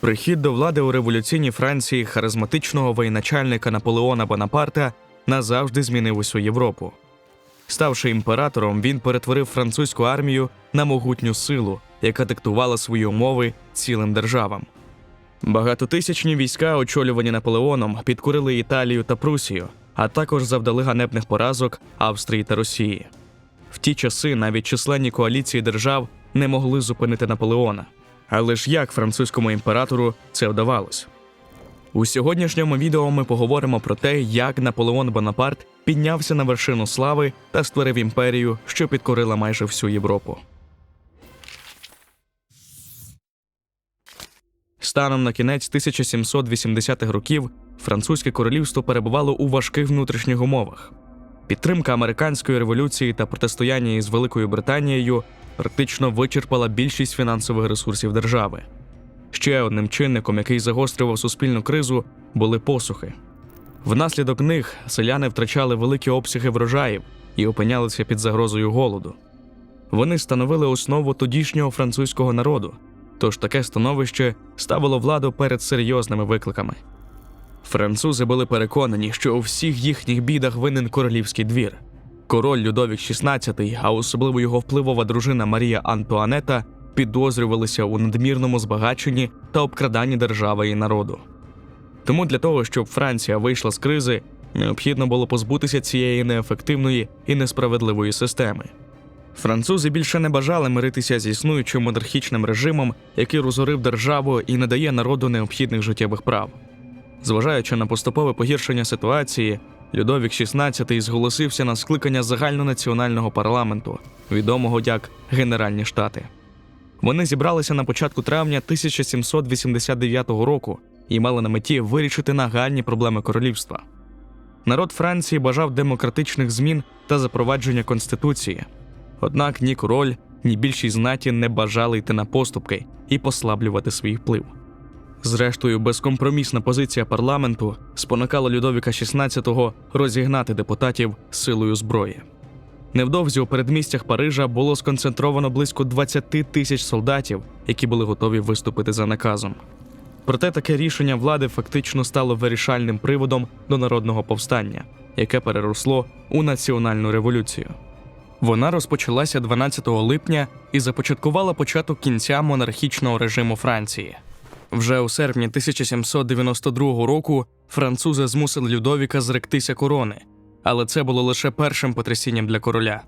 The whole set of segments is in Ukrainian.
Прихід до влади у революційній Франції харизматичного воєначальника Наполеона Бонапарта назавжди змінив усю Європу. Ставши імператором, він перетворив французьку армію на могутню силу, яка диктувала свої умови цілим державам. Багатотисячні війська, очолювані Наполеоном, підкорили Італію та Прусію, а також завдали ганебних поразок Австрії та Росії. В ті часи навіть численні коаліції держав не могли зупинити Наполеона. Але ж як французькому імператору це вдавалось? У сьогоднішньому відео ми поговоримо про те, як Наполеон Бонапарт піднявся на вершину слави та створив імперію, що підкорила майже всю Європу. Станом на кінець 1780-х років французьке королівство перебувало у важких внутрішніх умовах. Підтримка американської революції та протистояння із Великою Британією практично вичерпала більшість фінансових ресурсів держави. Ще одним чинником, який загострював суспільну кризу, були посухи. Внаслідок них селяни втрачали великі обсяги врожаїв і опинялися під загрозою голоду. Вони становили основу тодішнього французького народу, тож таке становище ставило владу перед серйозними викликами. Французи були переконані, що у всіх їхніх бідах винен королівський двір. Король Людовік XVI, а особливо його впливова дружина Марія Антуанета, підозрювалися у надмірному збагаченні та обкраданні держави і народу. Тому для того, щоб Франція вийшла з кризи, необхідно було позбутися цієї неефективної і несправедливої системи. Французи більше не бажали миритися з існуючим монархічним режимом, який розорив державу і не дає народу необхідних життєвих прав. Зважаючи на поступове погіршення ситуації, Людовік XVI зголосився на скликання загальнонаціонального парламенту, відомого як Генеральні Штати. Вони зібралися на початку травня 1789 року і мали на меті вирішити нагальні проблеми королівства. Народ Франції бажав демократичних змін та запровадження конституції. Однак ні король, ні більшість знаті не бажали йти на поступки і послаблювати свій вплив. Зрештою, безкомпромісна позиція парламенту спонукала Людовіка XVI розігнати депутатів силою зброї. Невдовзі у передмістях Парижа було сконцентровано близько 20 тисяч солдатів, які були готові виступити за наказом. Проте таке рішення влади фактично стало вирішальним приводом до народного повстання, яке переросло у національну революцію. Вона розпочалася 12 липня і започаткувала початок кінця монархічного режиму Франції. Вже у серпні 1792 року французи змусили Людовіка зректися корони, але це було лише першим потрясінням для короля.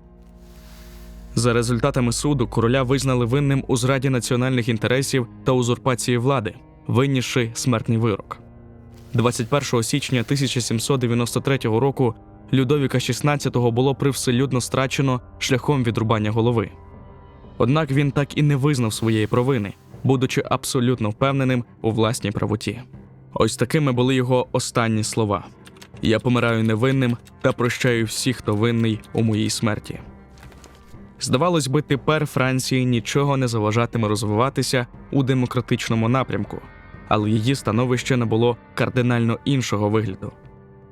За результатами суду короля визнали винним у зраді національних інтересів та узурпації влади, виннісши смертний вирок. 21 січня 1793 року Людовіка XVI було привселюдно страчено шляхом відрубання голови. Однак він так і не визнав своєї провини, будучи абсолютно впевненим у власній правоті. Ось такими були його останні слова: Я помираю невинним та прощаю всіх, хто винний у моїй смерті. Здавалось би, тепер Франції нічого не заважатиме розвиватися у демократичному напрямку, але її становище не було кардинально іншого вигляду.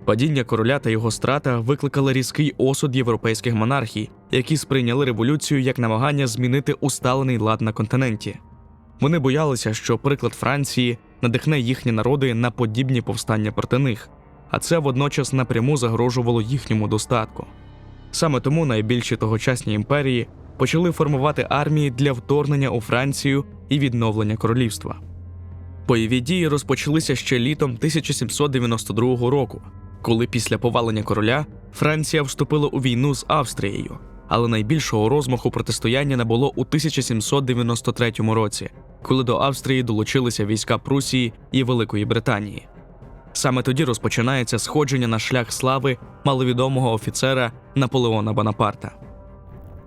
Падіння короля та його страта викликали різкий осуд європейських монархій, які сприйняли революцію як намагання змінити усталений лад на континенті. Вони боялися, що приклад Франції надихне їхні народи на подібні повстання проти них, а це водночас напряму загрожувало їхньому достатку. Саме тому найбільші тогочасні імперії почали формувати армії для вторгнення у Францію і відновлення королівства. Бойові дії розпочалися ще літом 1792 року, коли після повалення короля Франція вступила у війну з Австрією, але найбільшого розмаху протистояння не було у 1793 році, коли до Австрії долучилися війська Прусії і Великої Британії. Саме тоді розпочинається сходження на шлях слави маловідомого офіцера Наполеона Бонапарта.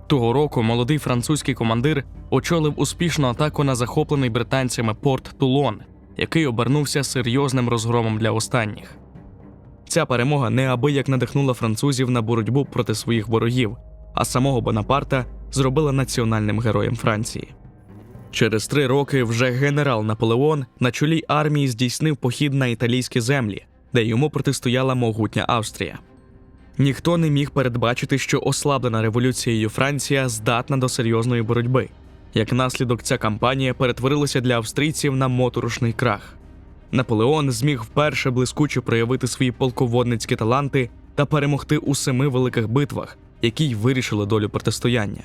Того року молодий французький командир очолив успішну атаку на захоплений британцями порт Тулон, який обернувся серйозним розгромом для останніх. Ця перемога неабияк надихнула французів на боротьбу проти своїх ворогів, а самого Бонапарта зробила національним героєм Франції. Через три роки вже генерал Наполеон на чолі армії здійснив похід на італійські землі, де йому протистояла могутня Австрія. Ніхто не міг передбачити, що ослаблена революцією Франція здатна до серйозної боротьби, Як наслідок, ця кампанія перетворилася для австрійців на моторошний крах. Наполеон зміг вперше блискуче проявити свої полководницькі таланти та перемогти у семи великих битвах, які й вирішили долю протистояння.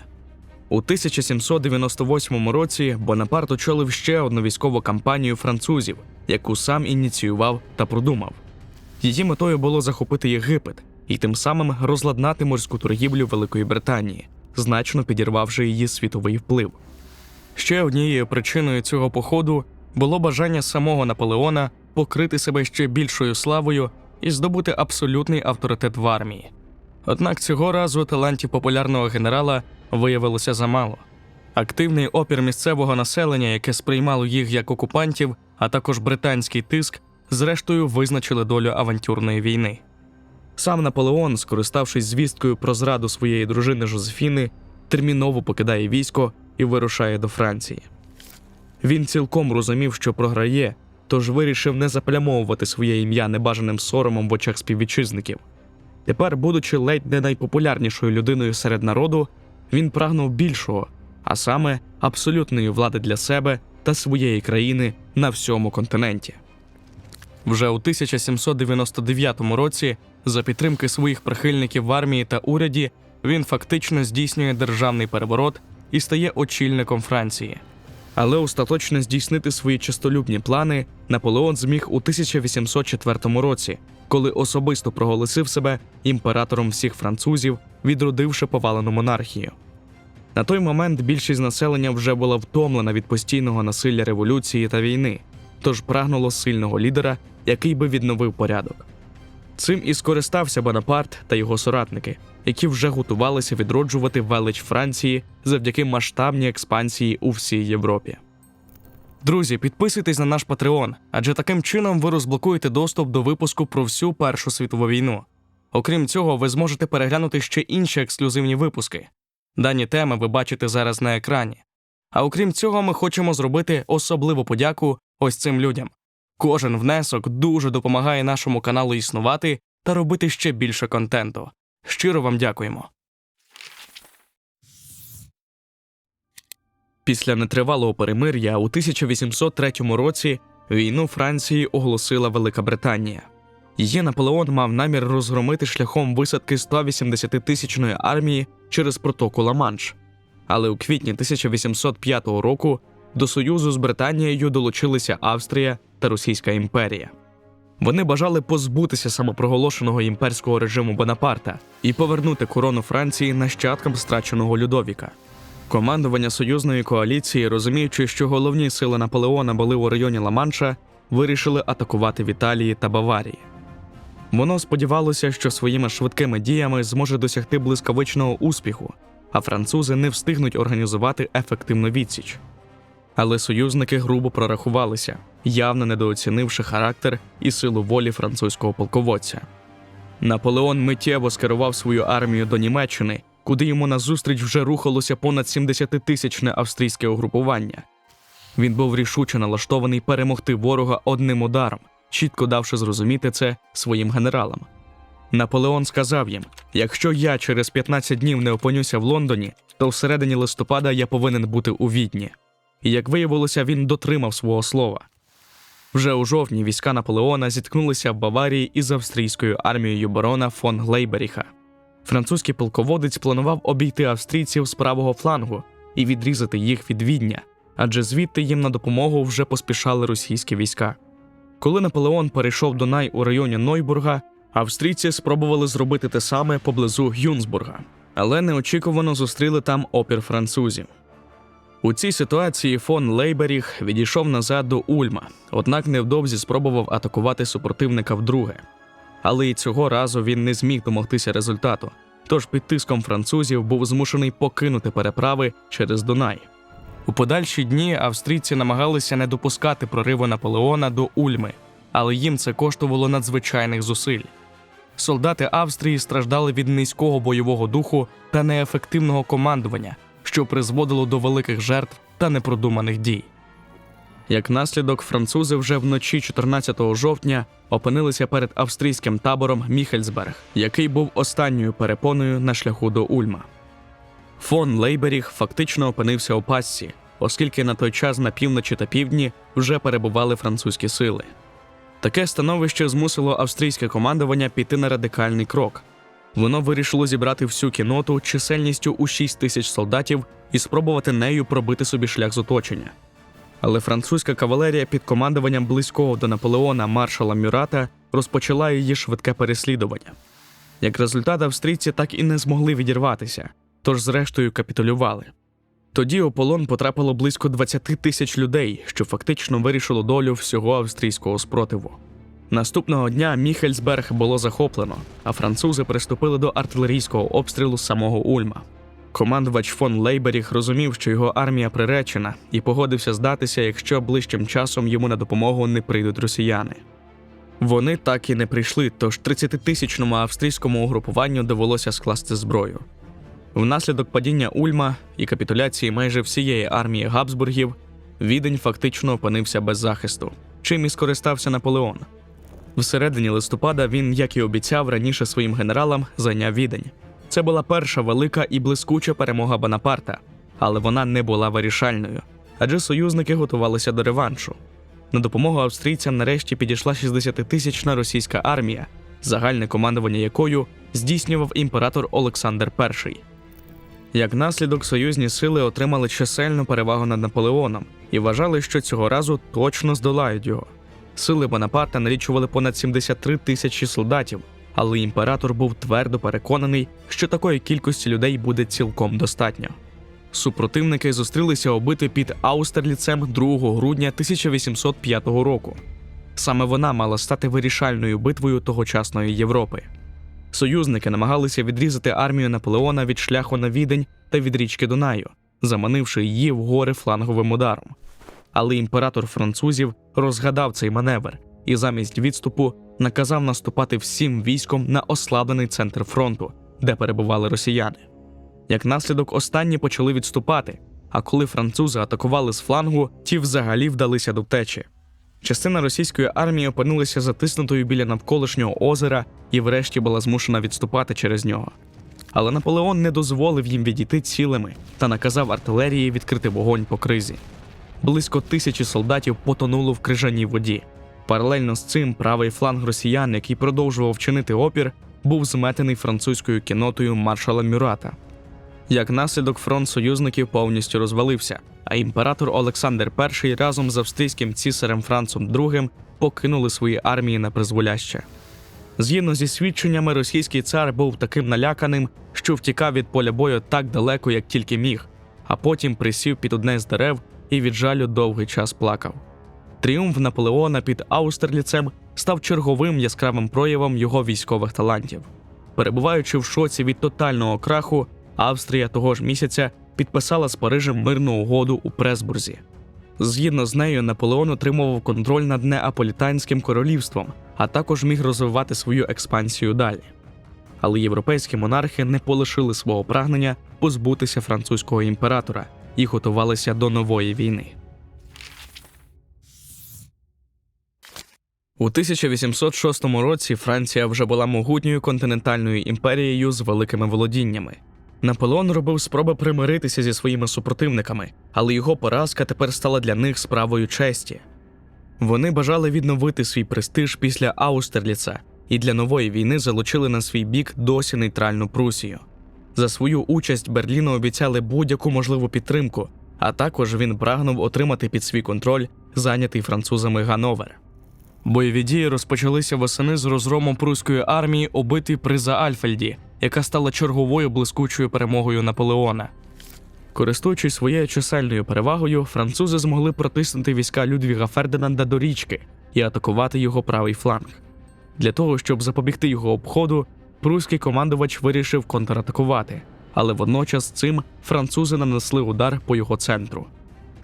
У 1798 році Бонапарт очолив ще одну військову кампанію французів, яку сам ініціював та продумав. Її метою було захопити Єгипет і тим самим розладнати морську торгівлю Великої Британії, значно підірвавши її світовий вплив. Ще однією причиною цього походу було бажання самого Наполеона покрити себе ще більшою славою і здобути абсолютний авторитет в армії. Однак цього разу талантів популярного генерала виявилося замало. Активний опір місцевого населення, яке сприймало їх як окупантів, а також британський тиск, зрештою визначили долю авантюрної війни. Сам Наполеон, скориставшись звісткою про зраду своєї дружини Жозефіни, терміново покидає військо і вирушає до Франції. Він цілком розумів, що програє, тож вирішив не заплямовувати своє ім'я небажаним соромом в очах співвітчизників. Тепер, будучи ледь не найпопулярнішою людиною серед народу, він прагнув більшого, а саме абсолютної влади для себе та своєї країни на всьому континенті. Вже у 1799 році, за підтримки своїх прихильників в армії та уряді, він фактично здійснює державний переворот і стає очільником Франції. Але остаточно здійснити свої чистолюбні плани Наполеон зміг у 1804 році, коли особисто проголосив себе імператором всіх французів, відродивши повалену монархію. На той момент більшість населення вже була втомлена від постійного насилля революції та війни, тож прагнуло сильного лідера, який би відновив порядок. Цим і скористався Бонапарт та його соратники, які вже готувалися відроджувати велич Франції завдяки масштабній експансії у всій Європі. Друзі, підписуйтесь на наш Patreon, адже таким чином ви розблокуєте доступ до випуску про всю Першу світову війну. Окрім цього, ви зможете переглянути ще інші ексклюзивні випуски. Дані теми ви бачите зараз на екрані. А окрім цього, ми хочемо зробити особливу подяку ось цим людям. Кожен внесок дуже допомагає нашому каналу існувати та робити ще більше контенту. Щиро вам дякуємо. Після нетривалого перемир'я у 1803 році війну Франції оголосила Велика Британія. Її Наполеон мав намір розгромити шляхом висадки 180-тисячної армії через протоку Ла-Манш. Але у квітні 1805 року до союзу з Британією долучилися Австрія та Російська імперія. Вони бажали позбутися самопроголошеного імперського режиму Бонапарта і повернути корону Франції нащадкам страченого Людовіка. Командування союзної коаліції, розуміючи, що головні сили Наполеона були у районі Ла-Манша, вирішили атакувати в Італії та Баварії. Воно сподівалося, що своїми швидкими діями зможе досягти блискавичного успіху, а французи не встигнуть організувати ефективну відсіч. Але союзники грубо прорахувалися, явно недооцінивши характер і силу волі французького полководця. Наполеон миттєво скерував свою армію до Німеччини, куди йому назустріч вже рухалося понад 70-тисячне австрійське угрупування. Він був рішуче налаштований перемогти ворога одним ударом, чітко давши зрозуміти це своїм генералам. Наполеон сказав їм: якщо я через 15 днів не опинюся в Лондоні, то всередині листопада я повинен бути у відні. І як виявилося, він дотримав свого слова. Вже у жовтні війська Наполеона зіткнулися в Баварії із австрійською армією барона фон Глейберіха. Французький полководець планував обійти австрійців з правого флангу і відрізати їх від відня, адже звідти їм на допомогу вже поспішали російські війська. Коли Наполеон перейшов Дунай у районі Нойбурга, австрійці спробували зробити те саме поблизу Гюнсбурга, але неочікувано зустріли там опір французів. У цій ситуації фон Лейберіг відійшов назад до Ульма, однак невдовзі спробував атакувати супротивника вдруге. Але і цього разу він не зміг домогтися результату, тож під тиском французів був змушений покинути переправи через Дунай. У подальші дні австрійці намагалися не допускати прориву Наполеона до Ульми, але їм це коштувало надзвичайних зусиль. Солдати Австрії страждали від низького бойового духу та неефективного командування, що призводило до великих жертв та непродуманих дій. Як наслідок, французи вже вночі 14 жовтня опинилися перед австрійським табором Міхельсберг, який був останньою перепоною на шляху до Ульма. Фон Лейберіг фактично опинився у пастці, оскільки на той час на півночі та півдні вже перебували французькі сили. Таке становище змусило австрійське командування піти на радикальний крок. Воно вирішило зібрати всю кіноту чисельністю у 6 тисяч солдатів і спробувати нею пробити собі шлях з оточення. Але французька кавалерія під командуванням близького до Наполеона маршала Мюрата розпочала її швидке переслідування. Як результат, австрійці так і не змогли відірватися, тож зрештою капітулювали. Тоді у полон потрапило близько 20 тисяч людей, що фактично вирішило долю всього австрійського спротиву. Наступного дня Міхельсберг було захоплено, а французи приступили до артилерійського обстрілу самого Ульма. Командувач фон Лейберіг розумів, що його армія приречена, і погодився здатися, якщо ближчим часом йому на допомогу не прийдуть росіяни. Вони так і не прийшли, тож 30-тисячному австрійському угрупуванню довелося скласти зброю. Внаслідок падіння Ульма і капітуляції майже всієї армії Габсбургів Відень фактично опинився без захисту, чим і скористався Наполеон. Всередині листопада він, як і обіцяв раніше своїм генералам, зайняв відень. Це була перша велика і блискуча перемога Бонапарта, але вона не була вирішальною, адже союзники готувалися до реваншу. На допомогу австрійцям нарешті підійшла 60-тисячна російська армія, загальне командування якою здійснював імператор Олександр І. Як наслідок, союзні сили отримали чисельну перевагу над Наполеоном і вважали, що цього разу точно здолають його. Сили Бонапарта налічували понад 73 тисячі солдатів, але імператор був твердо переконаний, що такої кількості людей буде цілком достатньо. Супротивники зустрілися обити під Аустерліцем 2 грудня 1805 року. Саме вона мала стати вирішальною битвою тогочасної Європи. Союзники намагалися відрізати армію Наполеона від шляху на відень та від річки Дунаю, заманивши її в гори фланговим ударом. Але імператор французів розгадав цей маневр і замість відступу наказав наступати всім військом на ослаблений центр фронту, де перебували росіяни. Як наслідок, останні почали відступати, а коли французи атакували з флангу, ті взагалі вдалися до втечі. Частина російської армії опинилася затиснутою біля навколишнього озера і врешті була змушена відступати через нього. Але Наполеон не дозволив їм відійти цілими та наказав артилерії відкрити вогонь по кризі. Близько тисячі солдатів потонуло в крижаній воді. Паралельно з цим правий фланг росіян, який продовжував чинити опір, був зметений французькою кінотою маршала Мюрата. Як наслідок фронт союзників повністю розвалився, а імператор Олександр І разом з австрійським цісарем Францом II покинули свої армії на призволяще. Згідно зі свідченнями, російський цар був таким наляканим, що втікав від поля бою так далеко, як тільки міг, а потім присів під одне з дерев і від жалю довгий час плакав. Тріумф Наполеона під Аустерліцем став черговим яскравим проявом його військових талантів. Перебуваючи в шоці від тотального краху, Австрія того ж місяця підписала з Парижем мирну угоду у Пресбурзі. Згідно з нею, Наполеон отримував контроль над Неаполітанським королівством, а також міг розвивати свою експансію далі. Але європейські монархи не полишили свого прагнення позбутися французького імператора і готувалися до нової війни. У 1806 році Франція вже була могутньою континентальною імперією з великими володіннями. Наполеон робив спроби примиритися зі своїми супротивниками, але його поразка тепер стала для них справою честі. Вони бажали відновити свій престиж після Аустерліца і для нової війни залучили на свій бік досі нейтральну Прусію. За свою участь Берліну обіцяли будь-яку можливу підтримку, а також він прагнув отримати під свій контроль зайнятий французами Гановер. Бойові дії розпочалися восени з розгромом пруської армії у битві при Заальфельді, яка стала черговою блискучою перемогою Наполеона. Користуючись своєю чисельною перевагою, французи змогли протиснути війська Людвіга Фердинанда до річки і атакувати його правий фланг. Для того, щоб запобігти його обходу, пруський командувач вирішив контратакувати, але водночас цим французи нанесли удар по його центру.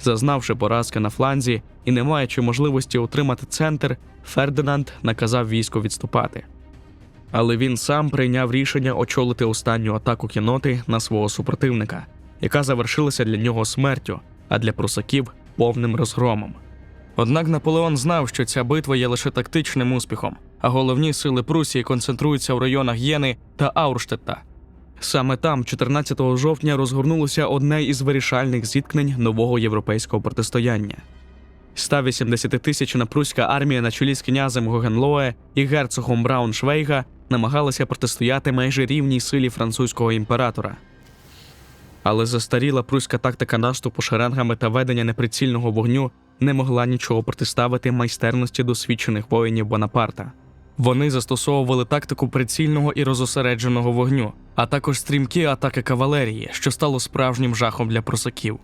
Зазнавши поразки на фланзі і не маючи можливості утримати центр, Фердинанд наказав війську відступати. Але він сам прийняв рішення очолити останню атаку кіноти на свого супротивника, яка завершилася для нього смертю, а для прусаків повним розгромом. Однак Наполеон знав, що ця битва є лише тактичним успіхом, а головні сили Прусії концентруються в районах Єни та Аурштетта. Саме там, 14 жовтня, розгорнулося одне із вирішальних зіткнень нового європейського протистояння. 180 тисячна пруська армія на чолі з князем Гогенлоє і герцогом Брауншвейга намагалася протистояти майже рівній силі французького імператора. Але застаріла пруська тактика наступу шеренгами та ведення неприцільного вогню не могла нічого протиставити майстерності досвідчених воїнів Бонапарта. Вони застосовували тактику прицільного і розосередженого вогню, а також стрімкі атаки кавалерії, що стало справжнім жахом для просаків.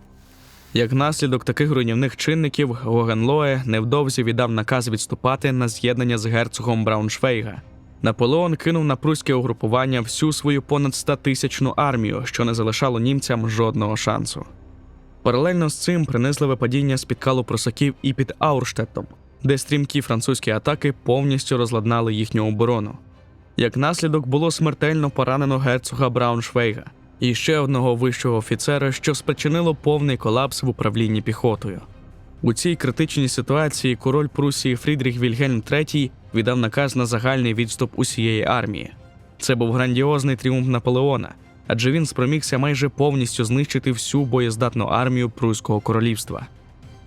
Як наслідок таких руйнівних чинників, Гогенлоє невдовзі віддав наказ відступати на з'єднання з герцогом Брауншвейга. Наполеон кинув на пруське угрупування всю свою понад 100-тисячну армію, що не залишало німцям жодного шансу. Паралельно з цим принизливе падіння спіткало просаків і під Аурштеттом, де стрімкі французькі атаки повністю розладнали їхню оборону. Як наслідок було смертельно поранено герцога Брауншвейга і ще одного вищого офіцера, що спричинило повний колапс в управлінні піхотою. У цій критичній ситуації король Прусії Фрідріх Вільгельм III віддав наказ на загальний відступ усієї армії. Це був грандіозний тріумф Наполеона, адже він спромігся майже повністю знищити всю боєздатну армію Пруського королівства.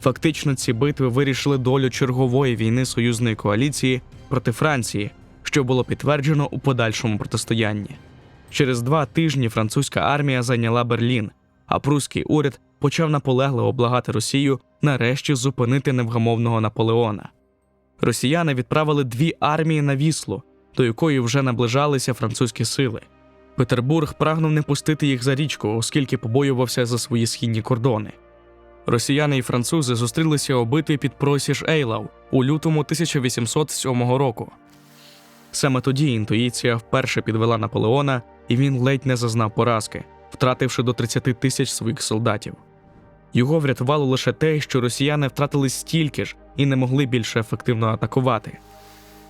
Фактично, ці битви вирішили долю чергової війни союзної коаліції проти Франції, що було підтверджено у подальшому протистоянні. Через два тижні французька армія зайняла Берлін, а прусський уряд почав наполегливо облагати Росію нарешті зупинити невгамовного Наполеона. Росіяни відправили дві армії на віслу, до якої вже наближалися французькі сили. Петербург прагнув не пустити їх за річку, оскільки побоювався за свої східні кордони. Росіяни і французи зустрілися обидві під Просіж Ейлау у лютому 1807 року. Саме тоді інтуїція вперше підвела Наполеона, і він ледь не зазнав поразки, втративши до 30 тисяч своїх солдатів. Його врятувало лише те, що росіяни втратили стільки ж і не могли більше ефективно атакувати.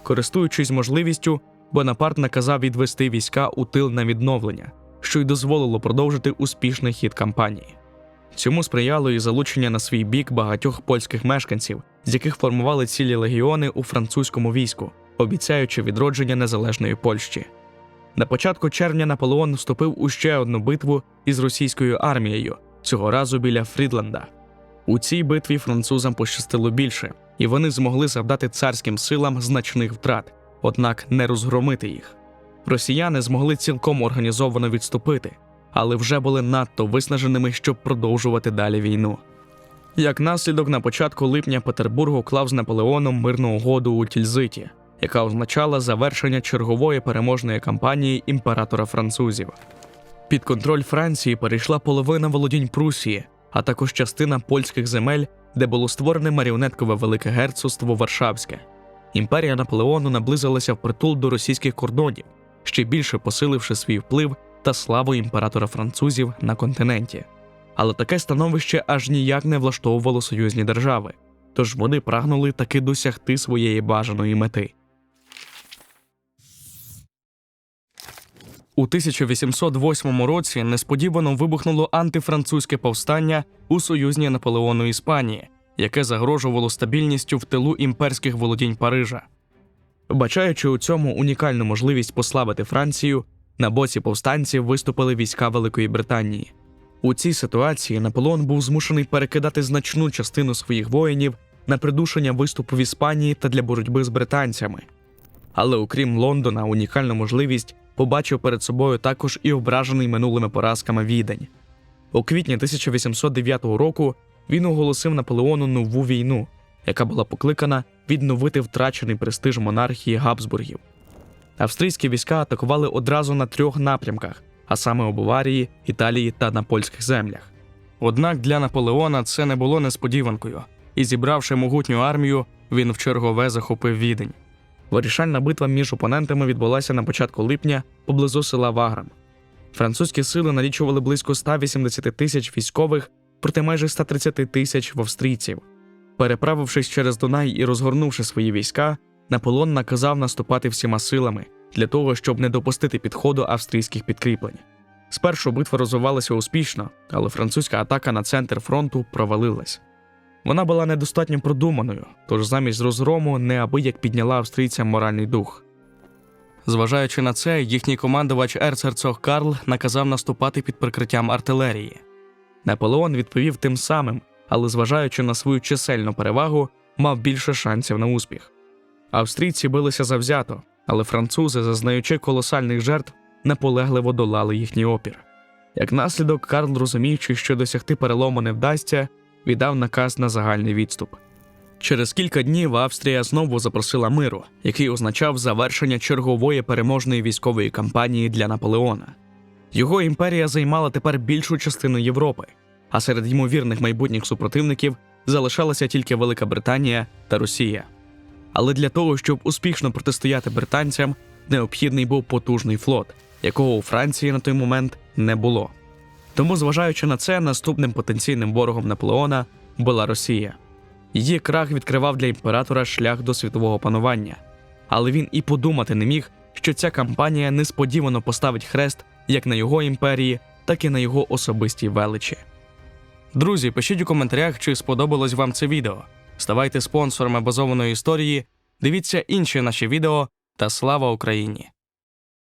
Користуючись можливістю, Бонапарт наказав відвести війська у тил на відновлення, що й дозволило продовжити успішний хід кампанії. Цьому сприяло і залучення на свій бік багатьох польських мешканців, з яких формували цілі легіони у французькому війську, обіцяючи відродження незалежної Польщі. На початку червня Наполеон вступив у ще одну битву із російською армією, цього разу біля Фрідланда. У цій битві французам пощастило більше, і вони змогли завдати царським силам значних втрат, однак не розгромити їх. Росіяни змогли цілком організовано відступити, але вже були надто виснаженими, щоб продовжувати далі війну. Як наслідок, на початку липня Петербург уклав з Наполеоном мирну угоду у Тільзиті, яка означала завершення чергової переможної кампанії імператора французів. Під контроль Франції перейшла половина володінь Прусії, а також частина польських земель, де було створене маріонеткове Велике Герцогство Варшавське. Імперія Наполеону наблизилася впритул до російських кордонів, ще більше посиливши свій вплив та славу імператора французів на континенті. Але таке становище аж ніяк не влаштовувало союзні держави, тож вони прагнули таки досягти своєї бажаної мети. У 1808 році несподівано вибухнуло антифранцузьке повстання у союзній Наполеону Іспанії, яке загрожувало стабільністю в тилу імперських володінь Парижа. Бачаючи у цьому унікальну можливість послабити Францію, на боці повстанців виступили війська Великої Британії. У цій ситуації Наполеон був змушений перекидати значну частину своїх воїнів на придушення виступу в Іспанії та для боротьби з британцями. Але окрім Лондона, унікальну можливість побачив перед собою також і ображений минулими поразками відень. У квітні 1809 року він оголосив Наполеону нову війну, яка була покликана відновити втрачений престиж монархії Габсбургів. Австрійські війська атакували одразу на трьох напрямках, а саме у Баварії, Італії та на польських землях. Однак для Наполеона це не було несподіванкою, і зібравши могутню армію, він в чергове захопив відень. Вирішальна битва між опонентами відбулася на початку липня поблизу села Ваграм. Французькі сили налічували близько 180 тисяч військових проти майже 130 тисяч в австрійців. Переправившись через Дунай і розгорнувши свої війська, Наполеон наказав наступати всіма силами для того, щоб не допустити підходу австрійських підкріплень. Спершу битва розвивалася успішно, але французька атака на центр фронту провалилась. Вона була недостатньо продуманою, тож замість розгрому неабияк підняла австрійцям моральний дух. Зважаючи на це, їхній командувач ерцерцог Карл наказав наступати під прикриттям артилерії. Наполеон відповів тим самим, але, зважаючи на свою чисельну перевагу, мав більше шансів на успіх. Австрійці билися завзято, але французи, зазнаючи колосальних жертв, наполегливо долали їхній опір. Як наслідок, Карл, розуміючи, що досягти перелому не вдасться, віддав наказ на загальний відступ. Через кілька днів Австрія знову запросила миру, який означав завершення чергової переможної військової кампанії для Наполеона. Його імперія займала тепер більшу частину Європи, а серед ймовірних майбутніх супротивників залишалася тільки Велика Британія та Росія. Але для того, щоб успішно протистояти британцям, необхідний був потужний флот, якого у Франції на той момент не було. Тому, зважаючи на це, наступним потенційним ворогом Наполеона була Росія. Її крах відкривав для імператора шлях до світового панування, але він і подумати не міг, що ця кампанія несподівано поставить хрест як на його імперії, так і на його особистій величі. Друзі, пишіть у коментарях, чи сподобалось вам це відео. Ставайте спонсорами базованої історії, дивіться інші наші відео та слава Україні!